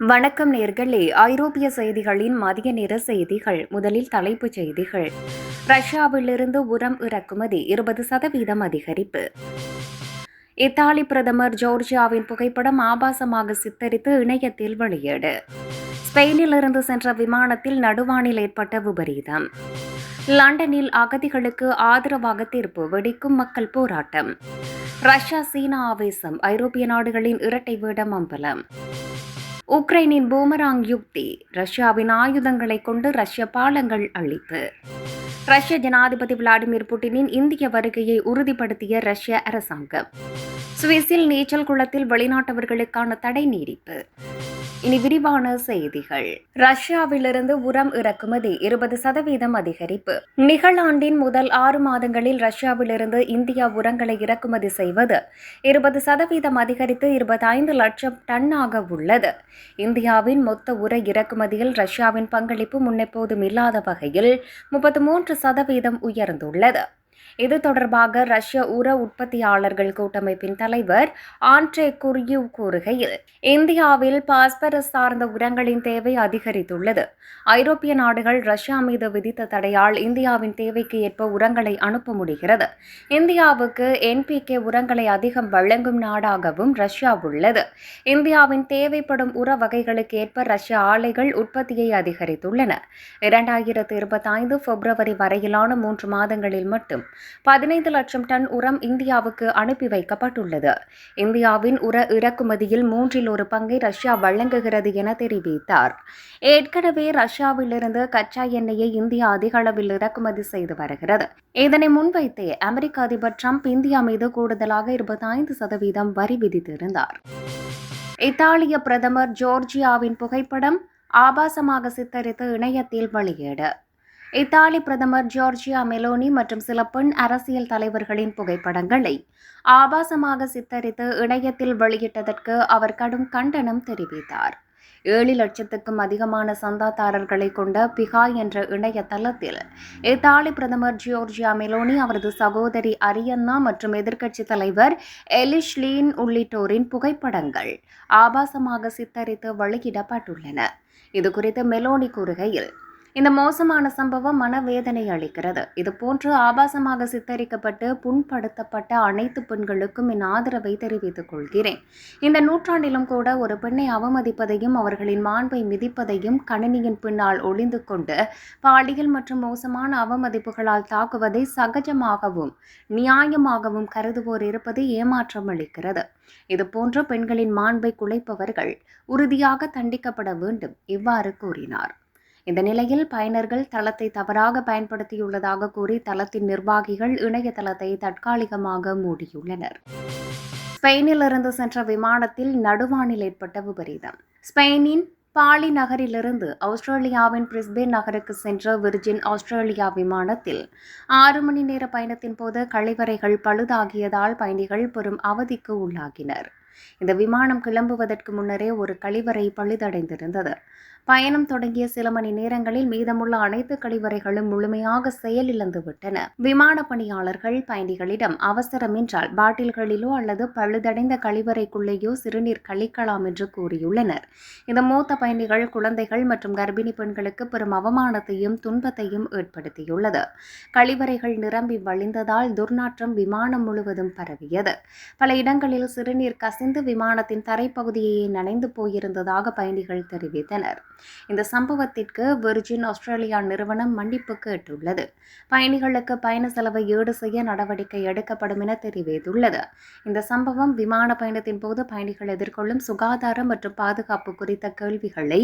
வணக்கம் நேர்களே. ஐரோப்பிய செய்திகளின் மதிய நேர செய்திகள். முதலில் தலைப்புச் செய்திகள். ரஷ்யாவிலிருந்து உரம் இறக்குமதி இருபது சதவீதம் அதிகரிப்பு. இத்தாலி பிரதமர் ஜோர்ஜியாவின் புகைப்படம் ஆபாசமாக சித்தரித்து இணையத்தில் வெளியீடு. ஸ்பெயினிலிருந்து சென்ற விமானத்தில் நடுவானில் ஏற்பட்ட விபரீதம். லண்டனில் அகதிகளுக்கு ஆதரவாக தீர்ப்பு வெடிக்கும் மக்கள் போராட்டம். ரஷ்யா சீனா ஆவேசம். ஐரோப்பிய நாடுகளின் இரட்டை வேடம் அம்பலம். உக்ரைனின் பூமராங் யுக்தி ரஷ்யாவின் ஆயுதங்களை கொண்டு ரஷ்ய பாலங்கள் அழிப்பு. ரஷ்ய ஜனாதிபதி விளாடிமிர் புட்டினின் இந்திய வருகையை உறுதிப்படுத்திய ரஷ்ய அரசாங்கம். சுவிஸில் நீச்சல் குளத்தில் வெளிநாட்டவர்களுக்கான தடை நீடிப்பு. இனி விரிவான செய்திகள். ரஷ்யாவிலிருந்து உரம் இறக்குமதி இருபது சதவீதம் அதிகரிப்பு. நிகழாண்டின் முதல் ஆறு மாதங்களில் ரஷ்யாவிலிருந்து இந்தியா உரங்களை இறக்குமதி செய்வது இருபது சதவீதம் அதிகரித்து இருபத்தைந்து லட்சம் டன்னாக உள்ளது. இந்தியாவின் மொத்த உர இறக்குமதியில் ரஷ்யாவின் பங்களிப்பு முன்னெப்போதும் இல்லாத வகையில் முப்பத்து மூன்று சதவீதம் உயர்ந்துள்ளது. இது தொடர்பாக ரஷ்ய உர உற்பத்தியாளர்கள் கூட்டமைப்பின் தலைவர் ஆண்ட்ரே குர்யூ கூறுகையில் இந்தியாவில் பாஸ்பரஸ் சார்ந்த உரங்களின் தேவை அதிகரித்துள்ளது. ஐரோப்பிய நாடுகள் ரஷ்யா மீது விதித்த தடையால் இந்தியாவின் தேவைக்கு ஏற்ப உரங்களை அனுப்ப முடிகிறது. இந்தியாவுக்கு என்பிகே உரங்களை அதிகம் வழங்கும் நாடாகவும் ரஷ்யா உள்ளது. இந்தியாவின் தேவைப்படும் உர வகைகளுக்கு ஏற்ப ரஷ்ய ஆலைகள் உற்பத்தியை அதிகரித்துள்ளன. இரண்டாயிரத்து இருபத்தைந்து பிப்ரவரி வரையிலான மூன்று மாதங்களில் மட்டும் பதினைந்து லட்சம் டன் உரம் இந்தியாவுக்கு அனுப்பி வைக்கப்பட்டுள்ளது. இந்தியாவின் உர இறக்குமதியில் மூன்றில் ஒரு பங்கை ரஷ்யா வழங்குகிறது என தெரிவித்தார். ஏற்கனவே ரஷ்யாவிலிருந்து கச்சா எண்ணெயை இந்தியா அதிக அளவில் இறக்குமதி செய்து வருகிறது. இதனை முன்வைத்தே அமெரிக்க அதிபர் டிரம்ப் இந்தியா மீது கூடுதலாக இருபத்தைந்து சதவீதம் வரி விதித்திருந்தார். இத்தாலிய பிரதமர் ஜோர்ஜியாவின் புகைப்படம் ஆபாசமாக சித்தரித்து இணையத்தில் வெளியீடு. இத்தாலி பிரதமர் ஜார்ஜியா மெலோனி மற்றும் சில பெண் அரசியல் தலைவர்களின் புகைப்படங்களை ஆபாசமாக சித்தரித்து இணையத்தில் வெளியிட்டதற்கு அவர் கடும் கண்டனம் தெரிவித்தார். ஏழு லட்சத்துக்கும் அதிகமான சந்தாதாரர்களை கொண்ட பிகா என்ற இணையதளத்தில் இத்தாலி பிரதமர் ஜியோர்ஜியா மெலோனி அவரது சகோதரி அரியன்னா மற்றும் எதிர்க்கட்சி தலைவர் எலிஷ்லீன் உள்ளிட்டோரின் புகைப்படங்கள் ஆபாசமாக சித்தரித்து வெளியிடப்பட்டுள்ளன. இதுகுறித்து மெலோனி கூறுகையில் இந்த மோசமான சம்பவம் மனவேதனை அளிக்கிறது. இது போன்று ஆபாசமாக சித்தரிக்கப்பட்டு புண்படுத்தப்பட்ட அனைத்து பெண்களுக்கும் என் ஆதரவை தெரிவித்துக் கொள்கிறேன். இந்த நூற்றாண்டிலும் கூட ஒரு பெண்ணை அவமதிப்பதையும் அவர்களின் மாண்பை மிதிப்பதையும் கணினியின் பின்னால் ஒளிந்து கொண்டு பாலியல் மற்றும் மோசமான அவமதிப்புகளால் தாக்குவதை சகஜமாகவும் நியாயமாகவும் கருதுவோர் இருப்பது ஏமாற்றம் அளிக்கிறது. இதுபோன்ற பெண்களின் மாண்பை குலைப்பவர்கள் உறுதியாக தண்டிக்கப்பட வேண்டும் இவ்வாறு கூறினார். இந்த நிலையில் பயனர்கள் தளத்தை தவறாக பயன்படுத்தியுள்ளதாக கூறி தளத்தின் நிர்வாகிகள் இணையதளத்தை தற்காலிகமாக மூடியுள்ளனர். ஸ்பெயினிலிருந்து சென்ற விமானத்தில் நடுவானில் ஏற்பட்ட விபரீதம். ஸ்பெயினின் பாலி நகரிலிருந்து ஆஸ்திரேலியாவின் பிரிஸ்பேன் நகருக்கு சென்ற விர்ஜின் ஆஸ்திரேலியா விமானத்தில் ஆறு மணி நேர பயணத்தின் போது கழிவறைகள் பழுதாகியதால் பயணிகள் பெரும் அவதிக்கு உள்ளாகினர். இந்த விமானம் கிளம்புவதற்கு முன்னரே ஒரு கழிவறை பழுதடைந்திருந்தது. பயணம் தொடங்கிய சில மணி நேரங்களில் மீதமுள்ள அனைத்து கழிவறைகளும் முழுமையாக செயலிழந்து விட்டன விமான பணியாளர்கள் பயணிகளிடம் அவசரம் என்றால் பாட்டில்களிலோ அல்லது பழுதடைந்த கழிவறைக்குள்ளேயோ சிறுநீர் கழிக்கலாம் என்று கூறியுள்ளனர். இந்த மூத்த பயணிகள் குழந்தைகள் மற்றும் கர்ப்பிணி பெண்களுக்கு பெரும் அவமானத்தையும் துன்பத்தையும் ஏற்படுத்தியுள்ளது. கழிவறைகள் நிரம்பி வழிந்ததால் துர்நாற்றம் விமானம் முழுவதும் பரவியது. பல இடங்களில் சிறுநீர் கசிந்து விமானத்தின் தரைப்பகுதியை நனைந்து போயிருந்ததாக பயணிகள் தெரிவித்தனர். இந்த சம்பவத்திற்கு விர்ஜின் ஆஸ்திரேலியா நிறுவனம் மன்னிப்பு கேட்டுள்ளது. பயணிகளுக்கு பயண செலவை ஈடு செய்ய நடவடிக்கை எடுக்கப்படும் என தெரிவித்துள்ளது. இந்த சம்பவம் விமான பயணத்தின் போது பயணிகள் எதிர்கொள்ளும் சுகாதாரம் மற்றும் பாதுகாப்பு குறித்த கேள்விகளை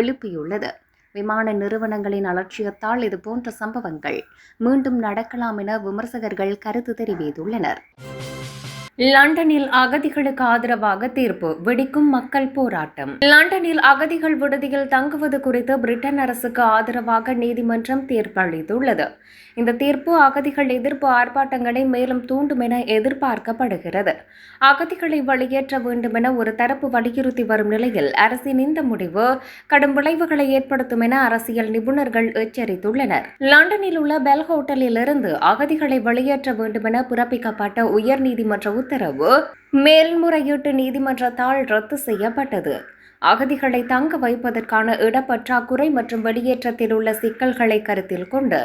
எழுப்பியுள்ளது. விமான நிறுவனங்களின் அலட்சியத்தால் இதுபோன்ற சம்பவங்கள் மீண்டும் நடக்கலாம் என விமர்சகர்கள் கருத்து தெரிவித்துள்ளனர். லண்டனில் அகதிகளுக்கு ஆதரவாக தீர்ப்பு வெடிக்கும் மக்கள் போராட்டம். லண்டனில் அகதிகள் விடுதியில் தங்குவது குறித்து பிரிட்டன் அரசுக்கு ஆதரவாக நீதிமன்றம் தீர்ப்பளித்துள்ளது. இந்த தீர்ப்பு அகதிகள் எதிர்ப்பு ஆர்ப்பாட்டங்களை மேலும் தூண்டும் என எதிர்பார்க்கப்படுகிறது. அகதிகளை வெளியேற்ற வேண்டும் என ஒரு தரப்பு வலியுறுத்தி வரும் நிலையில் அரசின் இந்த முடிவு கடும் விளைவுகளை ஏற்படுத்தும் என அரசியல் நிபுணர்கள் எச்சரித்துள்ளனர். லண்டனில் உள்ள பெல் ஹோட்டலில் இருந்து அகதிகளை வெளியேற்ற வேண்டும் என பிறப்பிக்கப்பட்ட உயர்நீதிமன்ற உத்தரவு மேல்முறையீட்டு நீதிமன்றத்தால் ரத்து செய்யப்பட்டது. அகதிகளை தங்க வைப்பதற்கான இடப்பற்றாக்குறை மற்றும் வெளியேற்றத்தில் உள்ள சிக்கல்களை கருத்தில் கொண்டு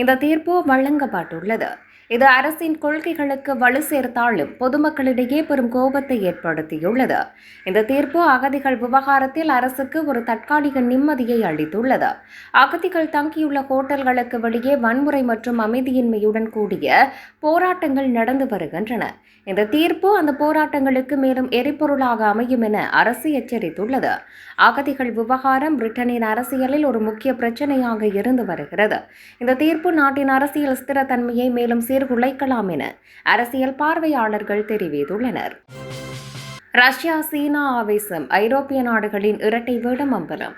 இந்த தீர்ப்பு வழங்கப்பட்டுள்ளது. இது அரசின் கொள்கைகளுக்கு வலு சேர்த்தாலும் பொதுமக்களிடையே பெரும் கோபத்தை ஏற்படுத்தியுள்ளது. இந்த தீர்ப்பு அகதிகள் விவகாரத்தில் அரசுக்கு ஒரு தற்காலிக நிம்மதியை அளித்துள்ளது. அகதிகள் தங்கியுள்ள ஹோட்டல்களுக்கு வெளியே வன்முறை மற்றும் அமைதியின்மையுடன் கூடிய போராட்டங்கள் நடந்து வருகின்றன. இந்த தீர்ப்பு அந்த போராட்டங்களுக்கு மேலும் எரிபொருளாக அமையும் என அரசு எச்சரித்துள்ளது. அகதிகள் விவகாரம் பிரிட்டனின் அரசியலில் ஒரு முக்கிய பிரச்சனையாக இருந்து வருகிறது. இந்த தீர்ப்பு நாட்டின் அரசியல் ஸ்திரத்தன்மையை மேலும் சீர்குலைக்கலாம் என அரசியல் பார்வையாளர்கள் தெரிவித்துள்ளனர். ரஷ்யா சீனா ஆவேசம் ஐரோப்பிய நாடுகளின் இரட்டை வேடம் அம்பலம்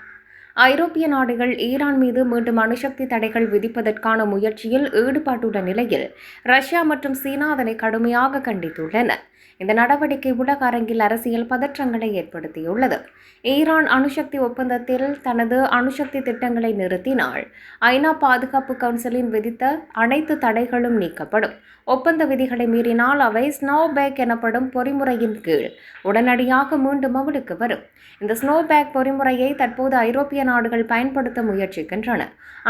ஐரோப்பிய நாடுகள் ஈரான் மீது மீண்டும் அணுசக்தி தடைகள் விதிப்பதற்கான முயற்சியில் ஈடுபட்டுள்ள நிலையில் ரஷ்யா மற்றும் சீனா அதனை கடுமையாக கண்டித்துள்ளன. இந்த நடவடிக்கை உலக அரங்கில் அரசியல் பதற்றங்களை ஏற்படுத்தியுள்ளது. ஈரான் அணுசக்தி ஒப்பந்தத்தில் தனது அணுசக்தி திட்டங்களை நிறுத்தினால் ஐநா பாதுகாப்பு கவுன்சிலின் விதித்த அனைத்து தடைகளும் நீக்கப்படும். ஒப்பந்த விதிகளை மீறினால் அவை ஸ்னோபேக் எனப்படும் பொறிமுறையின் கீழ் உடனடியாக மீண்டும் அமலுக்கு வரும். இந்த ஸ்னோபேக் பொறிமுறையை தற்போது ஐரோப்பிய நாடுகள் பயன்படுத்த முயற்சிக்கின்றன.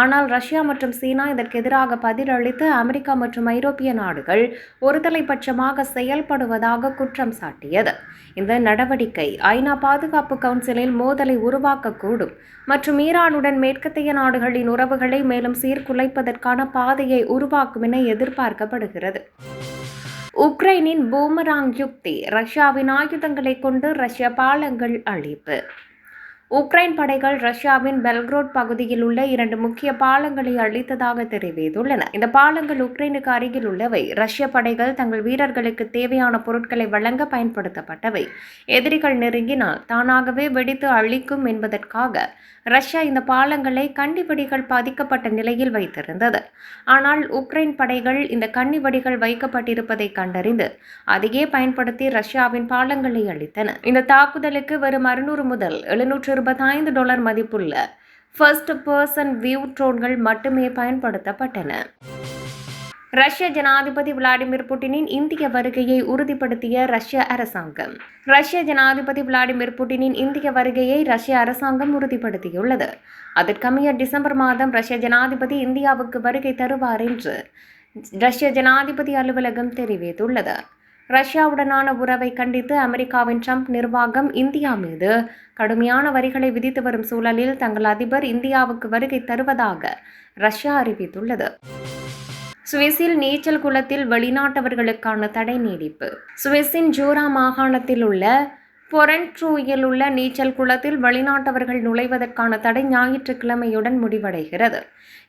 ஆனால் ரஷ்யா மற்றும் சீனா இதற்கு எதிராக பதிலளித்து அமெரிக்கா மற்றும் ஐரோப்பிய நாடுகள் ஒருதலைபட்சமாக செய்ததாக குற்றம் சாட்டியது. இந்த நடவடிக்கை ஐநா பாதுகாப்பு கவுன்சிலில் மோதலை உருவாக்கக்கூடும் மற்றும் ஈரானுடன் மேற்கத்திய நாடுகளின் உறவுகளை மேலும் சீர்குலைப்பதற்கான பாதையை உருவாக்கும் என எதிர்பார்க்கப்படுகிறது. உக்ரைனின் பூமராங் யுக்தி ரஷ்யாவின் ஆயுதங்களை கொண்டு ரஷ்ய பாலங்கள் அழிப்பு. உக்ரைன் படைகள் ரஷ்யாவின் பெல்க்ரோட் பகுதியில் உள்ள இரண்டு முக்கிய பாலங்களை அழித்ததாக தெரிவித்துள்ளன. இந்த பாலங்கள் உக்ரைனுக்கு அருகில் உள்ளவை. ரஷ்ய படைகள் தங்கள் வீரர்களுக்கு தேவையான பொருட்களை வழங்க பயன்படுத்தப்பட்டவை. எதிரிகள் நெருங்கினால் தானாகவே வெடித்து அழிக்கும் என்பதற்காக ரஷ்யா இந்த பாலங்களை கண்ணிவெடிகள் பாதிக்கப்பட்ட நிலையில் வைத்திருந்தது. ஆனால் உக்ரைன் படைகள் இந்த கன்னிவெடிகள் வைக்கப்பட்டிருப்பதை கண்டறிந்து அதையே பயன்படுத்தி ரஷ்யாவின் பாலங்களை அழித்தன. இந்த தாக்குதலுக்கு வெறும் அறுநூறு முதல் எழுநூற்று இருபத்தைந்து டாலர் மதிப்புள்ள ஃபர்ஸ்ட் பர்சன் வியூ ட்ரோன்கள் மட்டுமே பயன்படுத்தப்பட்டன. ரஷ்ய ஜனாதிபதி விளாடிமிர் புட்டினின் இந்திய வருகையை உறுதிப்படுத்திய ரஷ்ய அரசாங்கம். ரஷ்ய ஜனாதிபதி விளாடிமிர் புட்டினின் இந்திய வருகையை ரஷ்ய அரசாங்கம் உறுதிப்படுத்தியுள்ளது. அதற்கமைய டிசம்பர் மாதம் ரஷ்ய ஜனாதிபதி இந்தியாவுக்கு வருகை தருவார் என்று ரஷ்ய ஜனாதிபதி அலுவலகம் தெரிவித்துள்ளது. ரஷ்யாவுடனான உறவை கண்டித்து அமெரிக்காவின் ட்ரம்ப் நிர்வாகம் இந்தியா மீது கடுமையான வரிகளை விதித்து வரும் சூழலில் தங்கள் அதிபர் இந்தியாவுக்கு வருகை தருவதாக ரஷ்யா அறிவித்துள்ளது. சுவிஸில் நீச்சல் குளத்தில் வெளிநாட்டவர்களுக்கான தடை நீடிப்பு. சுவிஸின் ஜூரா மாகாணத்தில் உள்ள பொரன்ட்ரூயில் உள்ள நீச்சல் குளத்தில் வெளிநாட்டவர்கள் நுழைவதற்கான தடை ஞாயிற்றுக்கிழமையுடன் முடிவடைகிறது.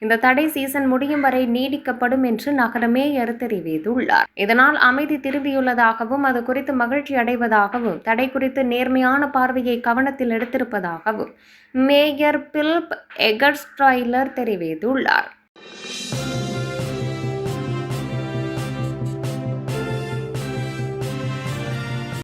இந்த தடை சீசன் முடியும் வரை நீடிக்கப்படும் என்று நகர மேயர் தெரிவித்துள்ளார். இதனால் அமைதி திரும்பியுள்ளதாகவும் அது குறித்து மகிழ்ச்சி அடைவதாகவும் தடை குறித்து நேர்மையான பார்வையை கவனத்தில் எடுத்திருப்பதாகவும் மேயர் பில்ப் எகர்ஸ்ட்ரைலர் தெரிவித்துள்ளார்.